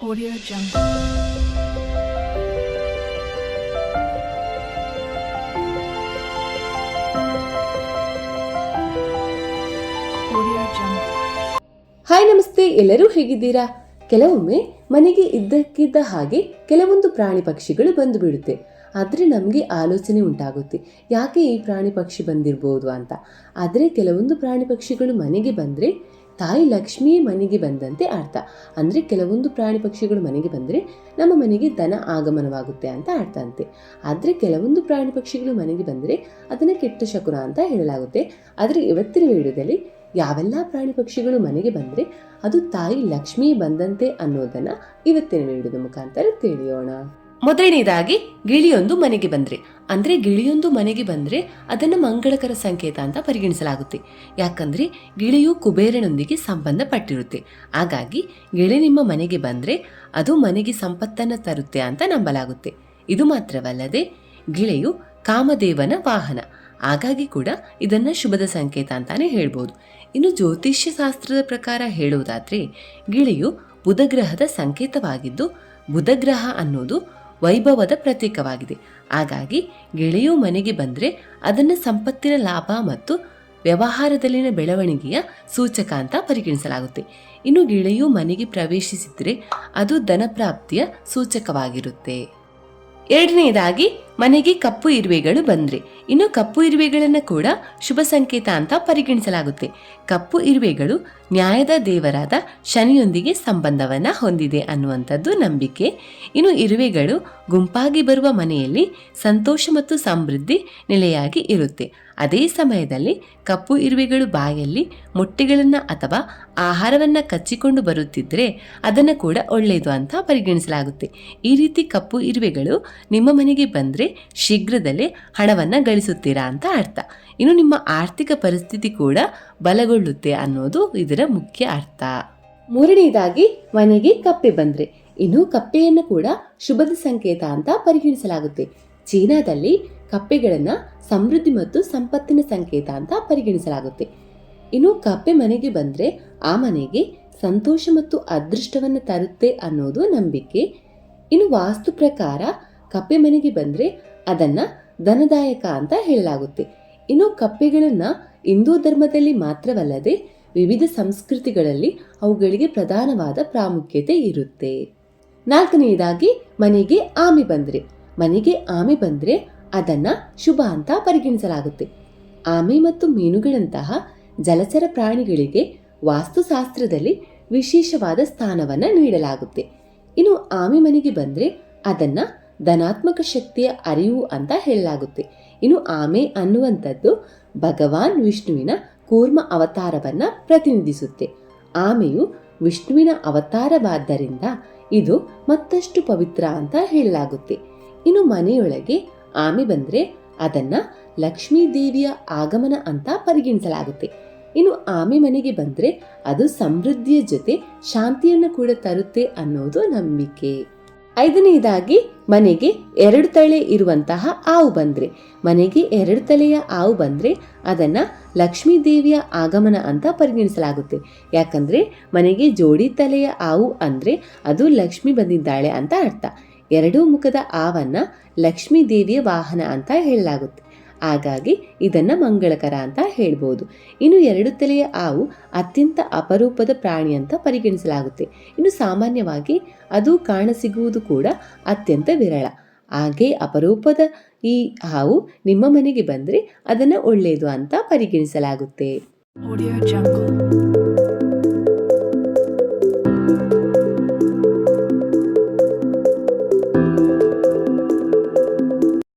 Audio Jungle. Hi ನಮಸ್ತೆ. ಎಲ್ಲರೂ ಹೇಗಿದ್ದೀರಾ? ಕೆಲವೊಮ್ಮೆ ಮನೆಗೆ ಇದ್ದಕ್ಕಿದ್ದ ಹಾಗೆ ಕೆಲವೊಂದು ಪ್ರಾಣಿ ಪಕ್ಷಿಗಳು ಬಂದು ಬಿಡುತ್ತೆ ಆದರೆ ನಮಗೆ ಆಲೋಚನೆ ಉಂಟಾಗುತ್ತೆ. ಯಾಕೆ ಈ ಪ್ರಾಣಿ ಪಕ್ಷಿ ಬಂದಿರ್ಬೋದು ಅಂತ? ಆದರೆ ಕೆಲವೊಂದು ಪ್ರಾಣಿ ಪಕ್ಷಿಗಳು ಮನೆಗೆ ಬಂದರೆ ತಾಯಿ ಲಕ್ಷ್ಮಿಯೇ ಮನೆಗೆ ಬಂದಂತೆ ಅರ್ಥ. ಅಂದರೆ ಕೆಲವೊಂದು ಪ್ರಾಣಿ ಪಕ್ಷಿಗಳು ಮನೆಗೆ ಬಂದರೆ ನಮ್ಮ ಮನೆಗೆ ದನ ಆಗಮನವಾಗುತ್ತೆ ಅಂತ ಅರ್ಥ ಅಂತೆ. ಆದರೆ ಕೆಲವೊಂದು ಪ್ರಾಣಿ ಪಕ್ಷಿಗಳು ಮನೆಗೆ ಬಂದರೆ ಅದನ್ನು ಕೆಟ್ಟ ಶಕುನ ಅಂತ ಹೇಳಲಾಗುತ್ತೆ. ಆದರೆ ಇವತ್ತಿನ ವಿಡಿಯೋದಲ್ಲಿ ಯಾವೆಲ್ಲ ಪ್ರಾಣಿ ಪಕ್ಷಿಗಳು ಮನೆಗೆ ಬಂದರೆ ಅದು ತಾಯಿ ಲಕ್ಷ್ಮಿ ಬಂದಂತೆ ಅನ್ನೋದನ್ನು ಇವತ್ತಿನ ವಿಡಿಯೋದ ಮುಖಾಂತರ ತಿಳಿಯೋಣ. ಮೊದಲನೇದಾಗಿ ಗಿಳಿಯೊಂದು ಮನೆಗೆ ಬಂದ್ರೆ. ಅಂದ್ರೆ ಗಿಳಿಯೊಂದು ಮನೆಗೆ ಬಂದ್ರೆ ಅದನ್ನು ಮಂಗಳಕರ ಸಂಕೇತ ಅಂತ ಪರಿಗಣಿಸಲಾಗುತ್ತೆ. ಯಾಕಂದ್ರೆ ಗಿಳಿಯು ಕುಬೇರನೊಂದಿಗೆ ಸಂಬಂಧಪಟ್ಟಿರುತ್ತೆ. ಹಾಗಾಗಿ ಗಿಳಿ ನಿಮ್ಮ ಮನೆಗೆ ಬಂದ್ರೆ ಅದು ಮನೆಗೆ ಸಂಪತ್ತನ್ನ ತರುತ್ತೆ ಅಂತ ನಂಬಲಾಗುತ್ತೆ. ಇದು ಮಾತ್ರವಲ್ಲದೆ ಗಿಳಿಯು ಕಾಮದೇವನ ವಾಹನ. ಹಾಗಾಗಿ ಕೂಡ ಇದನ್ನು ಶುಭದ ಸಂಕೇತ ಅಂತಾನೆ ಹೇಳ್ಬೋದು. ಇನ್ನು ಜ್ಯೋತಿಷ್ಯ ಶಾಸ್ತ್ರದ ಪ್ರಕಾರ ಹೇಳುವುದಾದ್ರೆ ಗಿಳಿಯು ಬುಧಗ್ರಹದ ಸಂಕೇತವಾಗಿದ್ದು ಬುಧಗ್ರಹ ಅನ್ನೋದು ವೈಭವದ ಪ್ರತೀಕವಾಗಿದೆ. ಹಾಗಾಗಿ ಗೆಳೆಯು ಮನೆಗೆ ಬಂದರೆ ಅದನ್ನು ಸಂಪತ್ತಿನ ಲಾಭ ಮತ್ತು ವ್ಯವಹಾರದಲ್ಲಿನ ಬೆಳವಣಿಗೆಯ ಸೂಚಕ ಅಂತ ಪರಿಗಣಿಸಲಾಗುತ್ತೆ. ಇನ್ನು ಗೆಳೆಯು ಮನೆಗೆ ಪ್ರವೇಶಿಸಿದರೆ ಅದು ಧನಪ್ರಾಪ್ತಿಯ ಸೂಚಕವಾಗಿರುತ್ತೆ. ಎರಡನೆಯದಾಗಿ ಮನೆಗೆ ಕಪ್ಪು ಇರುವೆಗಳು ಬಂದ್ರೆ. ಇನ್ನು ಕಪ್ಪು ಇರುವೆಗಳನ್ನು ಕೂಡ ಶುಭ ಸಂಕೇತ ಅಂತ ಪರಿಗಣಿಸಲಾಗುತ್ತೆ. ಕಪ್ಪು ಇರುವೆಗಳು ನ್ಯಾಯದ ದೇವರಾದ ಶನಿಯೊಂದಿಗೆ ಸಂಬಂಧವನ್ನ ಹೊಂದಿದೆ ಅನ್ನುವಂಥದ್ದು ನಂಬಿಕೆ. ಇನ್ನು ಇರುವೆಗಳು ಗುಂಪಾಗಿ ಬರುವ ಮನೆಯಲ್ಲಿ ಸಂತೋಷ ಮತ್ತು ಸಮೃದ್ಧಿ ನೆಲೆಯಾಗಿ ಇರುತ್ತೆ. ಅದೇ ಸಮಯದಲ್ಲಿ ಕಪ್ಪು ಇರುವೆಗಳು ಬಾಯಲ್ಲಿ ಮೊಟ್ಟೆಗಳನ್ನು ಅಥವಾ ಆಹಾರವನ್ನು ಕಚ್ಚಿಕೊಂಡು ಬರುತ್ತಿದ್ದರೆ ಅದನ್ನು ಕೂಡ ಒಳ್ಳೆಯದು ಅಂತ ಪರಿಗಣಿಸಲಾಗುತ್ತೆ. ಈ ರೀತಿ ಕಪ್ಪು ಇರುವೆಗಳು ನಿಮ್ಮ ಮನೆಗೆ ಬಂದರೆ ಶೀಘ್ರದಲ್ಲೇ ಹಣವನ್ನು ಗಳಿಸುತ್ತೀರಾ ಅಂತ ಅರ್ಥ. ಇನ್ನು ನಿಮ್ಮ ಆರ್ಥಿಕ ಪರಿಸ್ಥಿತಿ ಕೂಡ ಬಲಗೊಳ್ಳುತ್ತೆ ಅನ್ನೋದು ಇದರ ಮುಖ್ಯ ಅರ್ಥ. ಮೂರನೆಯದಾಗಿ ಮನೆಗೆ ಕಪ್ಪೆ ಬಂದರೆ ಇನ್ನು ಕಪ್ಪೆಯನ್ನು ಕೂಡ ಶುಭದ ಸಂಕೇತ ಅಂತ ಪರಿಗಣಿಸಲಾಗುತ್ತೆ. ಚೀನಾದಲ್ಲಿ ಕಪ್ಪೆಗಳನ್ನು ಸಮೃದ್ಧಿ ಮತ್ತು ಸಂಪತ್ತಿನ ಸಂಕೇತ ಅಂತ ಪರಿಗಣಿಸಲಾಗುತ್ತೆ. ಇನ್ನು ಕಪ್ಪೆ ಮನೆಗೆ ಬಂದ್ರೆ ಆ ಮನೆಗೆ ಸಂತೋಷ ಮತ್ತು ಅದೃಷ್ಟವನ್ನು ತರುತ್ತೆ ಅನ್ನೋದು ನಂಬಿಕೆ. ಇನ್ನು ವಾಸ್ತು ಪ್ರಕಾರ ಕಪ್ಪೆ ಮನೆಗೆ ಬಂದ್ರೆ ಅದನ್ನ ಧನದಾಯಕ ಅಂತ ಹೇಳಲಾಗುತ್ತೆ. ಇನ್ನು ಕಪ್ಪೆಗಳನ್ನ ಹಿಂದೂ ಧರ್ಮದಲ್ಲಿ ಮಾತ್ರವಲ್ಲದೆ ವಿವಿಧ ಸಂಸ್ಕೃತಿಗಳಲ್ಲಿ ಅವುಗಳಿಗೆ ಪ್ರಧಾನವಾದ ಪ್ರಾಮುಖ್ಯತೆ ಇರುತ್ತೆ. ನಾಲ್ಕನೆಯದಾಗಿ ಮನೆಗೆ ಆಮೆ ಬಂದ್ರೆ. ಮನೆಗೆ ಆಮೆ ಬಂದರೆ ಅದನ್ನ ಶುಭ ಅಂತ ಪರಿಗಣಿಸಲಾಗುತ್ತೆ. ಆಮೆ ಮತ್ತು ಮೀನುಗಳಂತಹ ಜಲಚರ ಪ್ರಾಣಿಗಳಿಗೆ ವಾಸ್ತುಶಾಸ್ತ್ರದಲ್ಲಿ ವಿಶೇಷವಾದ ಸ್ಥಾನವನ್ನು ನೀಡಲಾಗುತ್ತೆ. ಇನ್ನು ಆಮೆ ಮನೆಗೆ ಬಂದರೆ ಅದನ್ನ ಧನಾತ್ಮಕ ಶಕ್ತಿಯ ಅರಿವು ಅಂತ ಹೇಳಲಾಗುತ್ತೆ. ಇನ್ನು ಆಮೆ ಅನ್ನುವಂಥದ್ದು ಭಗವಾನ್ ವಿಷ್ಣುವಿನ ಕೂರ್ಮ ಅವತಾರವನ್ನ ಪ್ರತಿನಿಧಿಸುತ್ತೆ. ಆಮೆಯು ವಿಷ್ಣುವಿನ ಅವತಾರವಾದ್ದರಿಂದ ಇದು ಮತ್ತಷ್ಟು ಪವಿತ್ರ ಅಂತ ಹೇಳಲಾಗುತ್ತೆ. ಇನ್ನು ಮನೆಯೊಳಗೆ ಆಮೆ ಬಂದ್ರೆ ಅದನ್ನ ಲಕ್ಷ್ಮೀ ದೇವಿಯ ಆಗಮನ ಅಂತ ಪರಿಗಣಿಸಲಾಗುತ್ತೆ. ಇನ್ನು ಆಮೆ ಮನೆಗೆ ಬಂದ್ರೆ ಅದು ಸಮೃದ್ಧಿಯ ಜೊತೆ ಶಾಂತಿಯನ್ನು ಕೂಡ ತರುತ್ತೆ ಅನ್ನೋದು ನಂಬಿಕೆ. ಐದನೆಯದಾಗಿ ಮನೆಗೆ ಎರಡು ತಲೆ ಇರುವಂತಹ ಆವು ಬಂದ್ರೆ. ಮನೆಗೆ ಎರಡು ತಲೆಯ ಆವು ಬಂದ್ರೆ ಅದನ್ನ ಲಕ್ಷ್ಮೀ ದೇವಿಯ ಆಗಮನ ಅಂತ ಪರಿಗಣಿಸಲಾಗುತ್ತೆ. ಯಾಕಂದ್ರೆ ಮನೆಗೆ ಜೋಡಿ ತಲೆಯ ಆವು ಅಂದ್ರೆ ಅದು ಲಕ್ಷ್ಮಿ ಬಂದಿದ್ದಾಳೆ ಅಂತ ಅರ್ಥ. ಎರಡೂ ಮುಖದ ಆವನ್ನ ಲಕ್ಷ್ಮೀ ದೇವಿಯ ವಾಹನ ಅಂತ ಹೇಳಲಾಗುತ್ತೆ. ಹಾಗಾಗಿ ಇದನ್ನ ಮಂಗಳಕರ ಅಂತ ಹೇಳ್ಬೋದು. ಇನ್ನು ಎರಡು ತಲೆಯ ಆವು ಅತ್ಯಂತ ಅಪರೂಪದ ಪ್ರಾಣಿ ಅಂತ ಪರಿಗಣಿಸಲಾಗುತ್ತೆ. ಇನ್ನು ಸಾಮಾನ್ಯವಾಗಿ ಅದು ಕಾಣಸಿಗುವುದು ಕೂಡ ಅತ್ಯಂತ ವಿರಳ. ಹಾಗೆ ಅಪರೂಪದ ಈ ಹಾವು ನಿಮ್ಮ ಮನೆಗೆ ಬಂದರೆ ಅದನ್ನು ಒಳ್ಳೆಯದು ಅಂತ ಪರಿಗಣಿಸಲಾಗುತ್ತೆ.